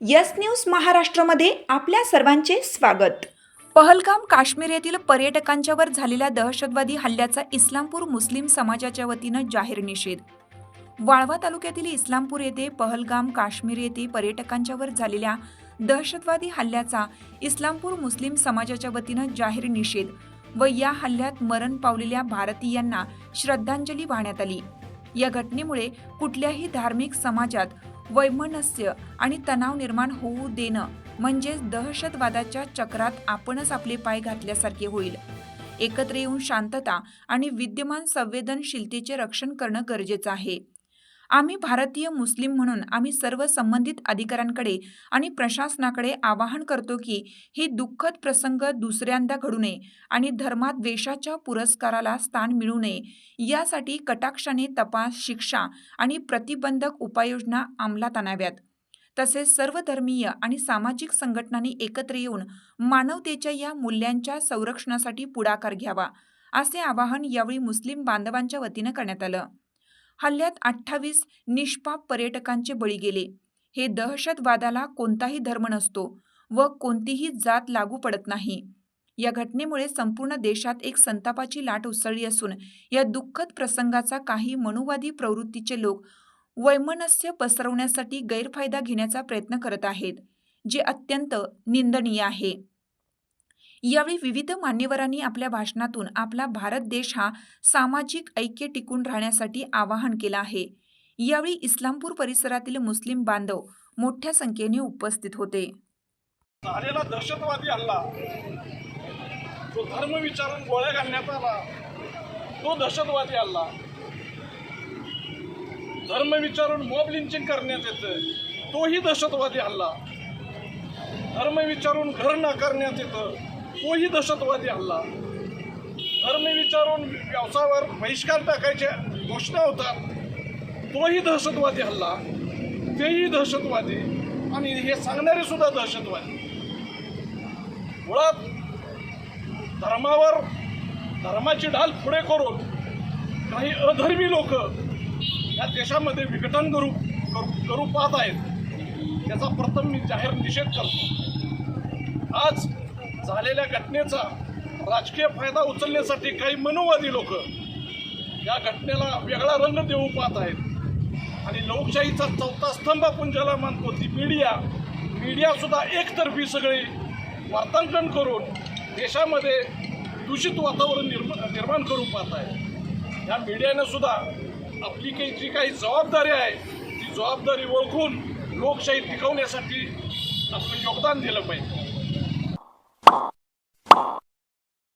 Yes news महाराष्ट्रामध्ये आपल्या सर्वांचे स्वागत. पहलगाम काश्मीर येथील पर्यटकांच्यावर झालेल्या दहशतवादी हल्ल्याचा इस्लामपूर मुस्लिम समाजाच्या वतीनं जाहीर निषेध. वाळवा तालुक्यातील इस्लामपूर येथे पहलगाम काश्मीर येथे पर्यटकांच्यावर झालेल्या दहशतवादी हल्ल्याचा इस्लामपूर मुस्लिम समाजाच्या वतीनं जाहीर निषेध व या हल्ल्यात मरण पावलेल्या भारतीयांना श्रद्धांजली वाहण्यात आली. या घटनेमुळे कुठल्याही धार्मिक समाजात वैमनस्य आणि तणाव निर्माण होऊ देणं म्हणजेच दहशतवादाच्या चक्रात आपणच आपले पाय घातल्यासारखे होईल. एकत्र येऊन शांतता आणि विद्यमान संवेदनशीलतेचे रक्षण करणं गरजेचं आहे. आम्ही भारतीय मुस्लिम म्हणून आम्ही सर्व संबंधित अधिकाऱ्यांकडे आणि प्रशासनाकडे आवाहन करतो की ही दुःखद प्रसंग दुसऱ्यांदा घडू नये आणि धर्मात द्वेषाच्या पुरस्काराला स्थान मिळू नये. यासाठी कटाक्षाने तपास शिक्षा आणि प्रतिबंधक उपाययोजना अंमलात आणाव्यात. तसेच सर्व धर्मीय आणि सामाजिक संघटनांनी एकत्र येऊन मानवतेच्या या मूल्यांच्या संरक्षणासाठी पुढाकार घ्यावा असे आवाहन यावेळी मुस्लिम बांधवांच्या वतीनं करण्यात आलं. हल्ल्यात अठ्ठावीस निष्पाप पर्यटकांचे बळी गेले. हे दहशतवादाला कोणताही धर्म नसतो व कोणतीही जात लागू पडत नाही. या घटनेमुळे संपूर्ण देशात एक संतापाची लाट उसळली असून या दुःखद प्रसंगाचा काही मनुवादी प्रवृत्तीचे लोक वैमनस्य पसरवण्यासाठी गैरफायदा घेण्याचा प्रयत्न करत आहेत जे अत्यंत निंदनीय आहे. यावेळी विविध मान्यवरांनी आपल्या भाषणातून आपला भारत देश हा सामाजिक ऐक्य टिकून राहण्यासाठी आवाहन केलं आहे. यावेळी इस्लामपूर परिसरातील मुस्लिम बांधव मोठ्या संख्येने उपस्थित होते. झालेला दहशतवादी हल्ला जो धर्म विचारून गोळ्या घालण्यात आला तो दहशतवादी हल्ला. धर्म विचारून मॉब लिंचिंग करण्यात येतं तोही दहशतवादी हल्ला. धर्म विचारून घर नाकारण्यात येतं. तोही दहशतवादी हल्ला? धर्म विचारून व्यवसायावर बहिष्कार टाकायच्या घोषणा होतात. तोही दहशतवादी हल्ला. तेही दहशतवादी. आणि हे सांगणारे सुद्धा दहशतवादी. मुळात धर्मावर धर्माची ढाल पुढे करून काही अधर्मी लोक या देशामध्ये विघटन करू करू पाहत आहेत. त्याचा प्रथम मी जाहीर निषेध करतो. आज झालेल्या घटनेचा राजकीय फायदा उचलण्यासाठी काही मनोवादी लोक या घटनेला वेगळा रंग देऊ पाहत आहेत. आणि लोकशाहीचा चौथा स्तंभ आपण ज्याला मानतो ती मीडिया मीडियासुद्धा एकतर्फी सगळी वार्तांकन करून देशामध्ये दूषित वातावरण निर्माण निर्माण करू पाहत आहे या मीडियानं सुद्धा आपली काही जी काही जबाबदारी आहे ती जबाबदारी ओळखून लोकशाही टिकवण्यासाठी आपलं योगदान दिलं पाहिजे.